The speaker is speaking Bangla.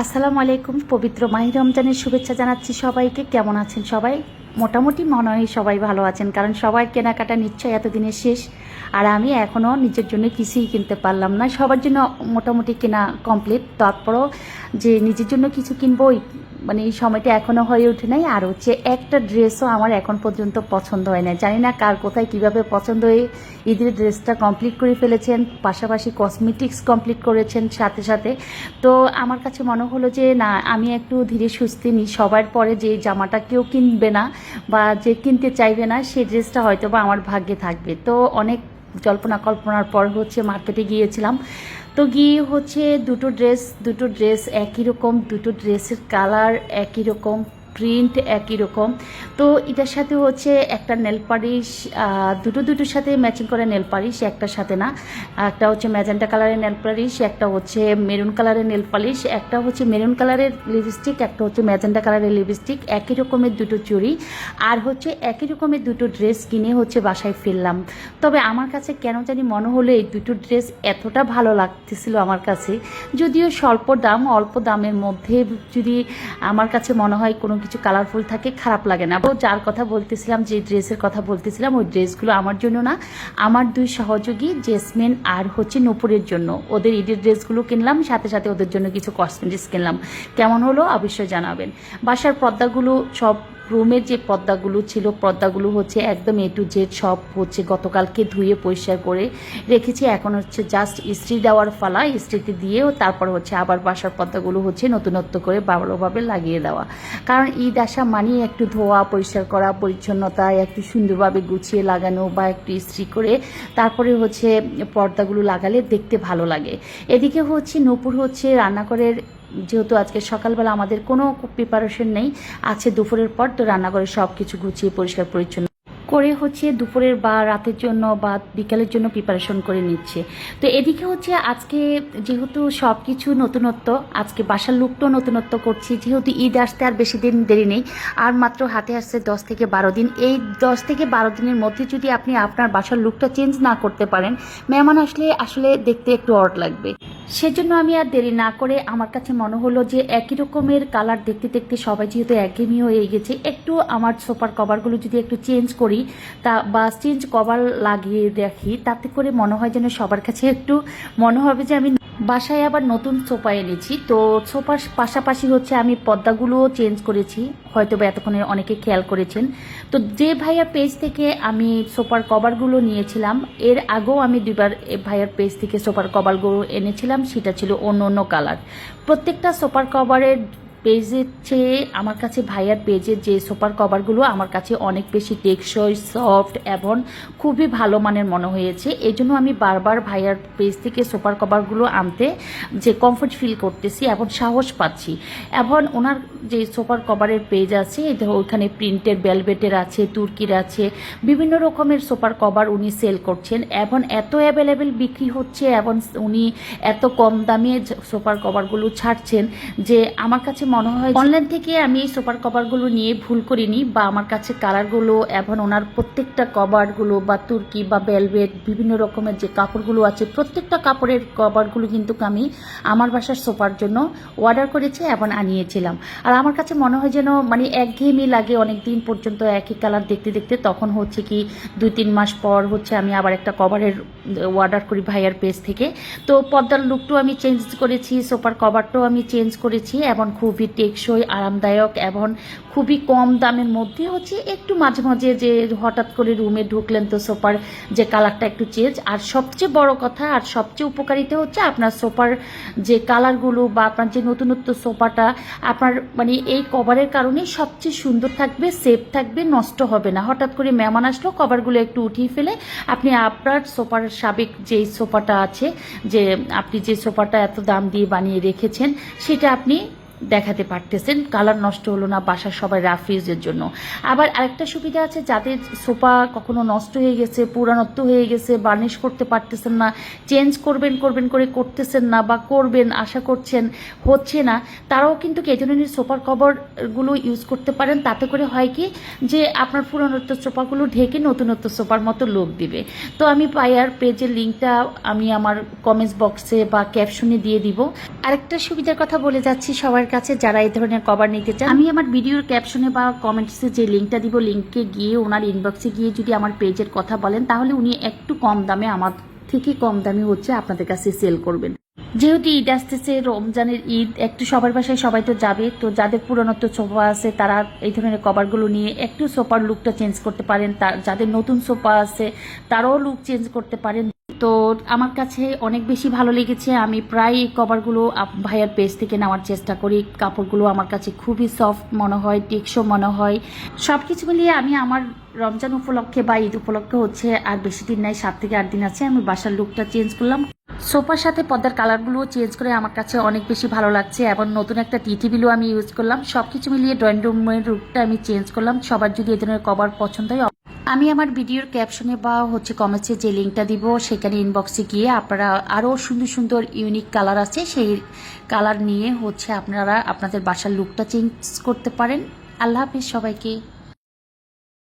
আসসালামু আলাইকুম, পবিত্র মাহি রমজানের শুভেচ্ছা জানাচ্ছি সবাইকে। কেমন আছেন সবাই? মোটামুটি মনে হয় সবাই ভালো আছেন, কারণ সবার কেনাকাটা নিশ্চয় এতদিনের শেষ। আর আমি এখনও নিজের জন্য কিছুই কিনতে পারলাম না। সবার জন্য মোটামুটি কেনা কমপ্লিট তারপরও যে নিজের জন্য কিছু কিনবো মানে এই সময়টা এখনও হয়ে ওঠে নাই। আর হচ্ছে একটা ড্রেসও আমার এখন পর্যন্ত পছন্দ হয় না জানি না কার কোথায় কীভাবে পছন্দ হয়ে ঈদের ড্রেসটা কমপ্লিট করে ফেলেছেন, পাশাপাশি কসমেটিক্স কমপ্লিট করেছেন সাথে সাথে। তো আমার কাছে মনে হলো যে, না, আমি একটু ধীরে সুস্থে নিই সবার পরে যে জামাটা কেউ কিনবে না বা যে কিনতে চাইবে না সেই ড্রেসটা হয়তো বা আমার ভাগ্যে থাকবে। তো অনেক জল্পনা কল্পনার পর হচ্ছে মার্কেটে গিয়েছিলাম। তো গিয়ে হচ্ছে দুটো ড্রেস দুটো ড্রেস একই রকম দুটো ড্রেসের কালার একই রকম। প্রিন্ট একই রকম। তো এটার সাথে হচ্ছে একটা নেল পালিশ দুটো দুটোর সাথে ম্যাচিং করে নেল পালিশ, একটার সাথে না। একটা হচ্ছে ম্যাজেন্টা কালারের নেল পালিশ, একটা হচ্ছে মেরুন কালারের নেল পালিশ, একটা হচ্ছে মেরুন কালারের লিপস্টিক একটা হচ্ছে ম্যাজেন্টা কালারের লিপস্টিক একই রকমের দুটো চুড়ি। আর হচ্ছে একই রকমের দুটো ড্রেস কিনে হচ্ছে বাসায় ফিরলাম। তবে আমার কাছে কেন জানি মনে হলো এই দুটো ড্রেস এতটা ভালো লাগতেছিল আমার কাছে। যদিও স্বল্প দাম, অল্প দামের মধ্যে যদি আমার কাছে মনে হয় কোনো কিছু কালারফুল থাকে, খারাপ লাগে না। যার কথা বলতেছিলাম, যে ড্রেসের কথা বলতেছিলাম, ওই ড্রেসগুলো আমার জন্য না। আমার দুই সহযোগী জেসমিন আর হচ্ছে নূপুরের জন্য। ওদের ঈদের ড্রেসগুলো কিনলাম, সাথে সাথে ওদের জন্য কিছু কসমেটিক্স কিনলাম। কেমন হলো, অবশ্যই জানাবেন। বাসার পর্দাগুলো সব রুমের যে পর্দাগুলো ছিল, পর্দাগুলো হচ্ছে একদম এ টু জেড সব হচ্ছে গতকালকে ধুয়ে পরিষ্কার করে রেখেছি। এখন হচ্ছে জাস্ট ইস্ত্রি দেওয়ার ফালা, ইস্ত্রিতে দিয়েও তারপর হচ্ছে আবার বাসার পর্দাগুলো হচ্ছে নতুনত্ব করে ভালোভাবে লাগিয়ে দেওয়া। কারণ ঈদ আসা মানেই একটু ধোয়া, পরিষ্কার করা, পরিচ্ছন্নতা, একটু সুন্দরভাবে গুছিয়ে লাগানো বা একটু ইস্ত্রি করে তারপরে হচ্ছে পর্দাগুলো লাগালে দেখতে ভালো লাগে। এদিকে হচ্ছে নূপুর হচ্ছে রান্নাঘরের যেহেতু আজকে সকালবেলা আমাদের কোনো প্রিপারেশন নেই আছে দুপুরের পর তো রান্নাঘরে সব কিছু গুছিয়ে পরিষ্কার পরিচ্ছন্ন করে হচ্ছে দুপুরের বা রাতের জন্য বা বিকালের জন্য প্রিপারেশন করে নিচ্ছে। তো এদিকে হচ্ছে আজকে যেহেতু সব কিছু নতুনত্ব, আজকে বাসার লুকটাও নতুনত্ব করছি। যেহেতু ঈদ আসতে আর বেশি দিন দেরি নেই, আর মাত্র হাতে আসছে দশ থেকে বারো দিন। এই দশ থেকে বারো দিনের মধ্যে যদি আপনি আপনার বাসার লুকটা চেঞ্জ না করতে পারেন, মেহমান আসলে আসলে দেখতে একটু অড লাগবে। সেজন্য আমি আর দেরি না করে আমার কাছে মনে হলো যে একই রকমের কালার দেখতে দেখতে সবাই যেহেতু একঘেয়েমি হয়ে গেছে, একটু আমার সোফার কভারগুলো যদি একটু চেঞ্জ করি তা বা চেঞ্জ কভার লাগিয়ে দেখি, তাতে করে মনে হয় যেন সবার কাছে একটু মনে হবে যে আমি বাসায় আবার নতুন সোফা এনেছি। তো সোফার পাশাপাশি হচ্ছে আমি পর্দাগুলোও চেঞ্জ করেছি। হয়তো বা এতক্ষণে অনেকে খেয়াল করেছেন। তো যে ভাইয়ার পেজ থেকে আমি সোফার কভারগুলো নিয়েছিলাম, এর আগেও আমি দুবার ভাইয়ার পেজ থেকে সোফার কভারগুলো এনেছিলাম, সেটা ছিল অন্য অন্য কালার প্রত্যেকটা সোফার কভারের পেজের চেয়ে আমার কাছে ভাইয়ার পেজের যে সোফার কভারগুলো আমার কাছে অনেক বেশি টেকসই, সফট এবং খুবই ভালো মানের মনে হয়েছে। এই জন্য আমি বারবার ভাইয়ার পেজ থেকে সোফার কভারগুলো আনতে যে কমফোর্ট ফিল করতেছি এবং সাহস পাচ্ছি। এবং ওনার যে সোফার কভারের পেজ আছে ওইখানে প্রিন্টের বেলভেটের আছে, তুর্কির আছে, বিভিন্ন রকমের সোফার কভার উনি সেল করছেন এবং এত অ্যাভেলেবেল বিক্রি হচ্ছে এবং উনি এত কম দামে সোফার কভারগুলো ছাড়ছেন যে আমার কাছে মনে হয় অনলাইন থেকে আমি এই সোফার কভারগুলো নিয়ে ভুল করিনি, বা আমার কাছে কালারগুলো এবং ওনার প্রত্যেকটা কভারগুলো বা তুর্কি বা বেলভেট বিভিন্ন রকমের যে কাপড়গুলো আছে, প্রত্যেকটা কাপড়ের কভারগুলো কিন্তু আমি আমার বাসার সোফার জন্য অর্ডার করেছি এবং আনিয়েছিলাম। আর আমার কাছে মনে হয় যেন মানে একঘেয়েমি লাগে অনেক দিন পর্যন্ত একই কালার দেখতে দেখতে, তখন হচ্ছে কি দুই তিন মাস পর হচ্ছে আমি আবার একটা কভারের অর্ডার করি ভাইয়ার পেজ থেকে। তো পদ্মার লুকটাও আমি চেঞ্জ করেছি, সোফার কভারটাও আমি চেঞ্জ করেছি এবং খুবই টেকসই, আরামদায়ক এবং খুবই কম দামের মধ্যে হচ্ছে একটু মাঝে মাঝে যে হঠাৎ করে রুমে ঢুকলেন তো সোফার যে কালারটা একটু চেঞ্জ আর সবচেয়ে বড় কথা আর সবচেয়ে উপকারিতা হচ্ছে আপনার সোফার যে কালারগুলো বা আপনার যে নতুনত্ব সোফাটা আপনার মানে এই কভারের কারণে সবচেয়ে সুন্দর থাকবে সেফ থাকবে, নষ্ট হবে না। হঠাৎ করে মেহমান আসলেও কভারগুলো একটু উঠিয়ে ফেলে আপনি আপনার সোফার সাবেক যে সোফাটা আছে, যে আপনি যে সোফাটা এত দাম দিয়ে বানিয়ে রেখেছেন, সেটা আপনি দেখাতে পারতেছেন। কালার নষ্ট হলো না বাসার সবাই রাফিউজের জন্য। আবার আরেকটা সুবিধা আছে যাদের সোফা কখনো নষ্ট হয়ে গেছে, পুরানত্ব হয়ে গেছে, বার্নিশ করতে পারতেছেন না, চেঞ্জ করবেন করবেন করে করতেছেন না বা করবেন, আশা করছেন, হচ্ছে না, তারাও কিন্তু এই ধরনের সোফার কভারগুলো ইউজ করতে পারেন। তাতে করে হয় কি যে আপনার পুরনত্ব সোফাগুলো ঢেকে নতুনত্ব সোফার মতো লোক দিবে। তো আমি পায়ার পেজের লিঙ্কটা আমি আমার কমেন্টস বক্সে বা ক্যাপশনে দিয়ে দিব। আরেকটা সুবিধার কথা বলে যাচ্ছি সবার কাছে যারা এই ধরনের কভার নিতে চান, আমি আমার ভিডিওর ক্যাপশনে বা কমেন্টসে যে লিঙ্কটা দিব লিঙ্কে গিয়ে ওনার ইনবক্সে গিয়ে যদি আমার পেজের কথা বলেন, তাহলে উনি একটু কম দামে, আমার থেকে কম দামে হচ্ছে আপনাদের কাছে সেল করবেন। যেহেতু ঈদ আসতেছে, রমজানের ঈদ, একটু সবার বাসায় সবাই তো যাবে, তো যাদের পুরনত্ব সোফা আছে, তারা এই ধরনের কভারগুলো নিয়ে একটু সোফার লুকটা চেঞ্জ করতে পারেন যাদের নতুন সোফা আছে, তারাও লুক চেঞ্জ করতে পারেন। তো আমার কাছে অনেক বেশি ভালো লেগেছে। আমি প্রায় এই কভারগুলো ভাইয়ার পেজ থেকে নেওয়ার চেষ্টা করি। কাপড়গুলো আমার কাছে খুবই সফট মনে হয় টেকসো মনে হয়। সব কিছু মিলিয়ে আমি আমার রমজান উপলক্ষে বা ঈদ উপলক্ষে হচ্ছে আর বেশি দিন নাই, সাত থেকে আট দিন আছে, আমি বাসার লুকটা চেঞ্জ করলাম। সোফার সাথে পর্দার কালারগুলোও চেঞ্জ করে আমার কাছে অনেক বেশি ভালো লাগছে এবং নতুন একটা টি টেবিলও আমি ইউজ করলাম। সব কিছু মিলিয়ে ড্রয়িং রুমের রুটটা আমি চেঞ্জ করলাম। সবার যদি এই ধরনের কভার পছন্দ হয় আমি আমার ভিডিওর ক্যাপশনে বা হচ্ছে কমেন্টসে যে লিঙ্কটা দিব, সেখানে ইনবক্সে গিয়ে আপনারা আরও সুন্দর সুন্দর ইউনিক কালার আছে, সেই কালার নিয়ে হচ্ছে আপনারা আপনাদের বাসার লুকটা চেঞ্জ করতে পারেন। আল্লাহ হাফিজ সবাইকে।